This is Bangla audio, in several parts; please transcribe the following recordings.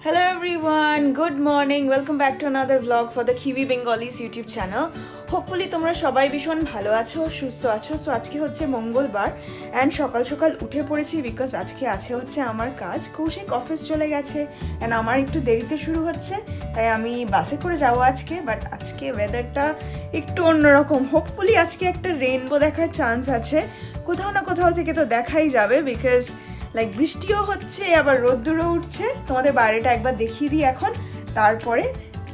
Hello everyone, good morning. Welcome back to another vlog for the Kiwi Bengalis YouTube channel. Hopefully তোমরা সবাই ভীষণ ভালো আছো সুস্থ আছো। সো আজকে হচ্ছে মঙ্গলবার অ্যান্ড সকাল সকাল উঠে পড়েছি বিকজ আজকে আছে হচ্ছে আমার কাজ। কৌশিক অফিস চলে গেছে অ্যান্ড আমার একটু দেরিতে শুরু হচ্ছে তাই আমি বাসে করে যাব আজকে। বাট আজকে ওয়েদারটা একটু অন্যরকম। হোপফুলি আজকে একটা রেনবো দেখার চান্স আছে। কোথাও না কোথাও থেকে তো দেখাই যাবে বিকজ লাইক বৃষ্টিও হচ্ছে, আবার রোদ্দুরও উঠছে। তোমাদের বাইরেটা একবার দেখিয়ে দিই এখন। তারপরে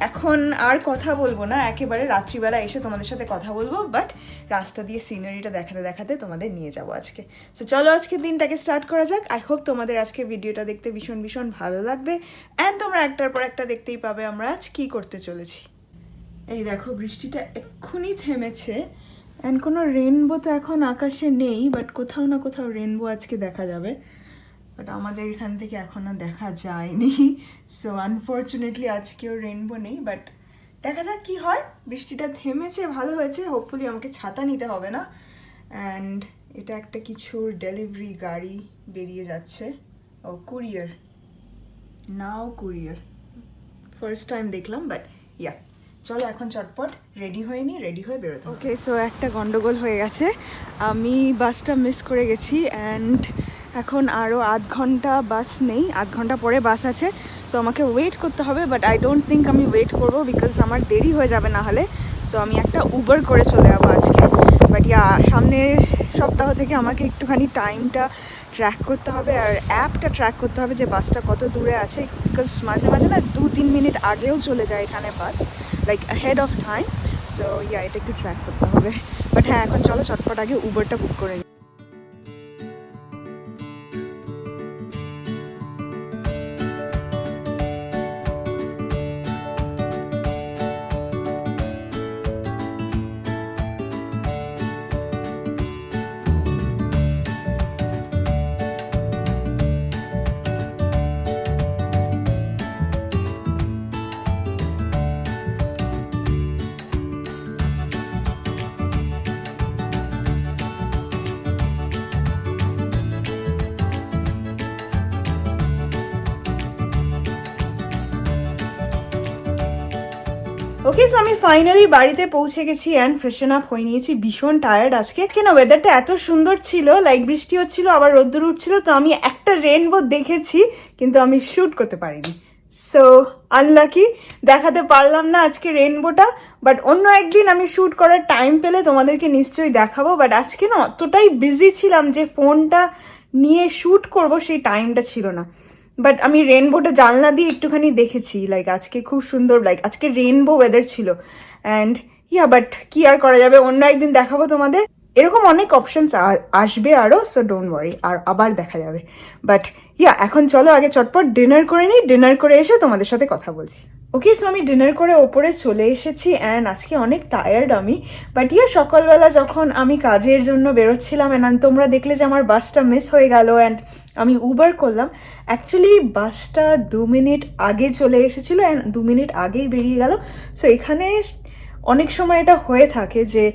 এখন আর কথা বলব না। একেবারে রাত্রিবেলা এসে তোমাদের সাথে কথা বলব বাট রাস্তা দিয়ে সিনারিটা দেখাতে দেখাতে তোমাদের নিয়ে যাব আজকে। তো চলো আজকের দিনটাকে স্টার্ট করা যাক। আই হোপ তোমাদের আজকে ভিডিওটা দেখতে ভীষণ ভীষণ ভালো লাগবে। অ্যান্ড তোমরা একটার পর একটা দেখতেই পাবে আমরা আজ কী করতে চলেছি। এই দেখো, বৃষ্টিটা এক্ষুনি থেমেছে। অ্যান্ড কোনো রেনবো তো এখন আকাশে নেই বাট কোথাও না কোথাও রেনবো আজকে দেখা যাবে। বাট আমাদের এখান থেকে এখনও দেখা যায়নি। সো আনফর্চুনেটলি আজকেও রেনবো নেই বাট দেখা যাক কি হয়। বৃষ্টিটা থেমেছে, ভালো হয়েছে। হোপফুলি আমাকে ছাতা নিতে হবে না। অ্যান্ড এটা একটা কিছুর ডেলিভারি গাড়ি বেরিয়ে যাচ্ছে। ও courier now courier first time দেখলাম বাট ইয়া চলো, এখন চটপট। রেডি হয়ে নি রেডি হয়ে বেরোতে ওকে সো একটা গন্ডগোল হয়ে গেছে। আমি বাসটা মিস করে গেছি অ্যান্ড এখন আরও আধ ঘণ্টা বাস নেই, আধ ঘণ্টা পরে বাস আছে। সো আমাকে ওয়েট করতে হবে বাট আই ডোন্ট থিঙ্ক আমি ওয়েট করব বিকজ আমার দেরি হয়ে যাবে না হলে। সো আমি একটা উবার করে চলে যাব আজকে। বাট ইয়া সামনের সপ্তাহ থেকে আমাকে একটুখানি টাইমটা ট্র্যাক করতে হবে আর অ্যাপটা ট্র্যাক করতে হবে যে বাসটা কত দূরে আছে বিকজ মাঝে মাঝে না দু তিন মিনিট আগেও চলে যায় এখানে bus like ahead of time so yeah এটা একটু ট্র্যাক করতে হবে। বাট হ্যাঁ এখন চলো চটপট আগে উবারটা বুক করে ওকে সো আমি ফাইনালি বাড়িতে পৌঁছে গেছি অ্যান্ড ফ্রেশন আপ হয়ে নিয়েছি। ভীষণ টায়ার্ড আজকে। আজকে না ওয়েদারটা এত সুন্দর ছিল লাইক বৃষ্টি হচ্ছিল, আবার রোদ্দুর উঠছিল, তো আমি একটা রেনবো দেখেছি, কিন্তু আমি শ্যুট করতে পারিনি। সো আনলাকি দেখাতে পারলাম না আজকে রেনবোটা বাট অন্য একদিন আমি শ্যুট করার টাইম পেলে তোমাদেরকে নিশ্চয়ই দেখাবো। বাট আজকে না অতটাই বিজি ছিলাম যে ফোনটা নিয়ে শ্যুট করব, সেই টাইমটা ছিল না। বাট আমি রেনবোটা জানলা দিয়ে একটুখানি দেখেছি লাইক আজকে খুব সুন্দর লাইক আজকে রেনবো ওয়েদার ছিল। অ্যান্ড ইয়া বাট কি আর করা যাবে? অন্য একদিন দেখাবো তোমাদের। এরকম অনেক অপশনস আসবে আরও সো ডোন্ট ওয়ারি আর আবার দেখা যাবে। বাট ইয়া এখন চলো আগে চটপট ডিনার করে নিই ডিনার করে এসে তোমাদের সাথে কথা বলছি। ওকে সো আমি ডিনার করে ওপরে চলে এসেছি অ্যান্ড আজকে অনেক টায়ার্ড আমি। বাট ইয়া সকালবেলা যখন আমি কাজের জন্য বেরোচ্ছিলাম অ্যান্ড তোমরা দেখলে যে আমার বাসটা মিস হয়ে গেল অ্যান্ড আমি উবার করলাম অ্যাকচুয়ালি বাসটা দু মিনিট আগে চলে এসেছিল অ্যান্ড দু মিনিট আগেই বেরিয়ে গেল। সো এখানে অনেক সময় এটা হয়ে থাকে যে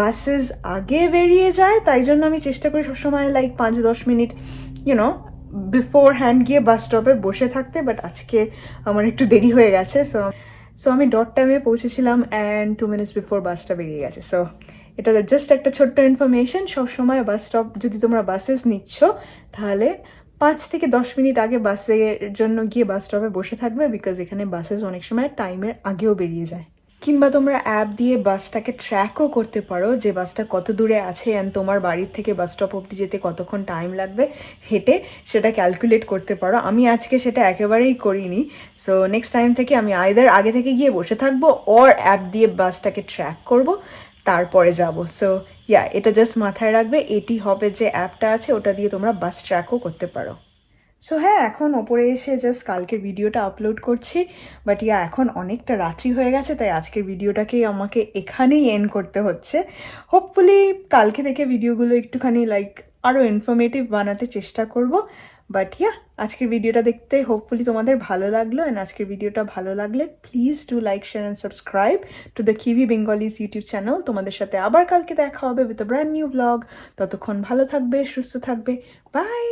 বাসেস আগে বেরিয়ে যায়, তাই জন্য আমি চেষ্টা করি সবসময় লাইক পাঁচ দশ মিনিট ইউনো বিফোর হ্যান্ড গিয়ে বাস স্টপে বসে থাকতে বাট আজকে আমার একটু দেরি হয়ে গেছে সো সো আমি ডট টাইমে পৌঁছেছিলাম অ্যান্ড টু মিনিটস বিফোর বাসটা বেরিয়ে গেছে সো এটা জাস্ট একটা ছোট্ট ইনফরমেশন সবসময় বাস স্টপ যদি তোমরা বাসেস নিচ্ছ, তাহলে পাঁচ থেকে দশ মিনিট আগে বাসের জন্য গিয়ে বাস স্টপে বসে থাকবে বিকজ এখানে বাসেস অনেক সময় টাইমের আগেও বেরিয়ে যায়। কিংবা তোমরা অ্যাপ দিয়ে বাসটাকে ট্র্যাকও করতে পারো যে বাসটা কত দূরে আছে অ্যান্ড তোমার বাড়ির থেকে বাস স্টপ অবধি যেতে কতক্ষণ টাইম লাগবে, হেঁটে সেটা ক্যালকুলেট করতে পারো। আমি আজকে সেটা একেবারেই করিনি। সো নেক্সট টাইম থেকে আমি আইদার আগে থেকে গিয়ে বসে থাকব অর অ্যাপ দিয়ে বাসটাকে ট্র্যাক করব, তারপরে যাব। সো ইয়া এটা জাস্ট মাথায় রাখবে। এটি হবে যে অ্যাপটা আছে, ওটা দিয়ে তোমরা বাস ট্র্যাকও করতে পারো। সো হ্যাঁ এখন ওপরে এসে জাস্ট কালকের ভিডিওটা আপলোড করছি। বাট ইয়া এখন অনেকটা রাত্রি হয়ে গেছে, তাই আজকের ভিডিওটাকেই আমাকে এখানেই এন্ড করতে হচ্ছে। হোপফুলি কালকে থেকে ভিডিওগুলো একটুখানি লাইক আরও ইনফরমেটিভ বানাতে চেষ্টা করব। বাট ইয়া আজকের ভিডিওটা দেখতে হোপফুলি তোমাদের ভালো লাগল। অ্যান্ড আজকের ভিডিওটা ভালো লাগলে please do like share and subscribe to the Kiwi Bengalis YouTube channel তোমাদের সাথে আবার কালকে দেখা হবে উইথ ব্র্যান্ড নিউ ব্লগ ততক্ষণ ভালো থাকবে, সুস্থ থাকবে। বাই